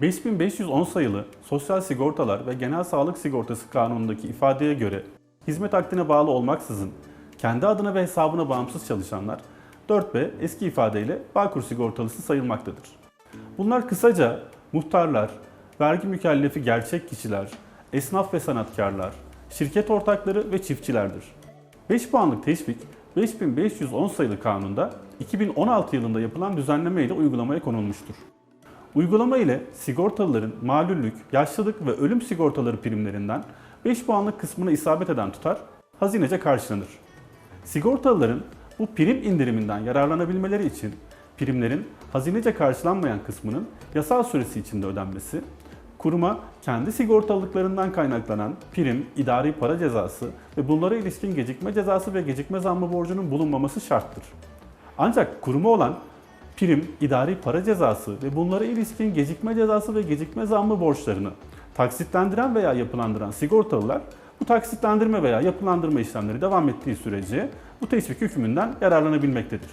5510 sayılı Sosyal Sigortalar ve Genel Sağlık Sigortası Kanunu'ndaki ifadeye göre hizmet akdine bağlı olmaksızın kendi adına ve hesabına bağımsız çalışanlar 4B eski ifadeyle Bağkur sigortalısı sayılmaktadır. Bunlar kısaca muhtarlar, vergi mükellefi gerçek kişiler, esnaf ve sanatkarlar, şirket ortakları ve çiftçilerdir. 5 puanlık teşvik 5510 sayılı kanunda 2016 yılında yapılan düzenleme ile uygulamaya konulmuştur. Uygulama ile sigortalıların malüllük, yaşlılık ve ölüm sigortaları primlerinden 5 puanlık kısmına isabet eden tutar hazinece karşılanır. Sigortalıların bu prim indiriminden yararlanabilmeleri için primlerin hazinece karşılanmayan kısmının yasal süresi içinde ödenmesi, kuruma kendi sigortalılıklarından kaynaklanan prim, idari para cezası ve bunlara ilişkin gecikme cezası ve gecikme zammı borcunun bulunmaması şarttır. Ancak kuruma olan prim, idari para cezası ve bunlara ilişkin gecikme cezası ve gecikme zammı borçlarını taksitlendiren veya yapılandıran sigortalılar bu taksitlendirme veya yapılandırma işlemleri devam ettiği sürece bu teşvik hükmünden yararlanabilmektedir.